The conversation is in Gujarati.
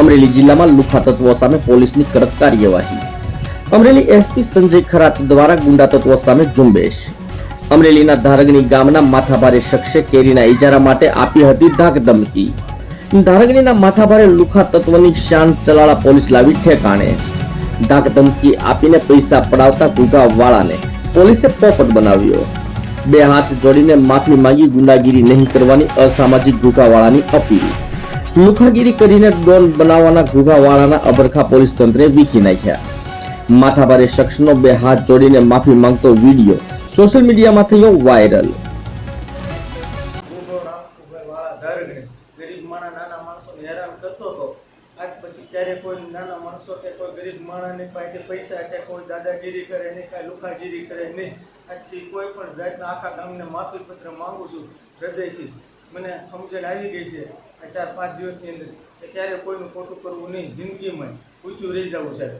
અમરેલી જિલ્લામાં લુખા તત્વો સામે પોલીસની કડક કાર્યવાહી. અમરેલી એસપી સંજય ખરાત દ્વારા ગુંડા તત્વો સામે ઝુંબેશ. અમરેલીના ધારગની ગામના માથાભારે શખ્સે કેરીના ઇજારા માટે આપી હતી ધાક ધમકી. ધારગણીના માથાભારે લુખા તત્વની શાન ચલાળા પોલીસ લાવી ઠેકાણે. ધાક ધમકી આપીને પૈસા પડાવતા ગુગાવાળાને પોલીસે પોપટ બનાવ્યો. બે હાથ જોડીને માફી માંગી ગુંડાગીરી નહીં કરવાની અસામાજિક ગુગાવાળાની અપીલ. લુખાગીરી કરીને ડોન બનાવવાના ગુગાવાળાના અબરખા પોલીસ તંત્રે વીખી નાખ્યા. માથાભારે શખ્સનો બે હાથ જોડીને માફી માંગતો વીડિયો સોશિયલ મીડિયામાં થયો વાયરલ. ગરીબ માણા નાના માણસોને હેરાન કરતો હતો. આજ પછી ક્યારે કોઈ નાના માણસો કે કોઈ ગરીબ માણસની પાસે કોઈ દાદાગીરી કરે નહીં, કાંઈ લુખાગીરી કરે નહીં. આજથી કોઈ પણ જાતના આખા ગામને માફી પત્ર માંગુ છું. હૃદયથી. મને સમજણ આવી ગઈ છે આ ચાર પાંચ દિવસની અંદર કે ક્યારે કોઈનું ખોટું કરવું નહીં, જિંદગીમાં ઊંચું રહી જવું સાહેબ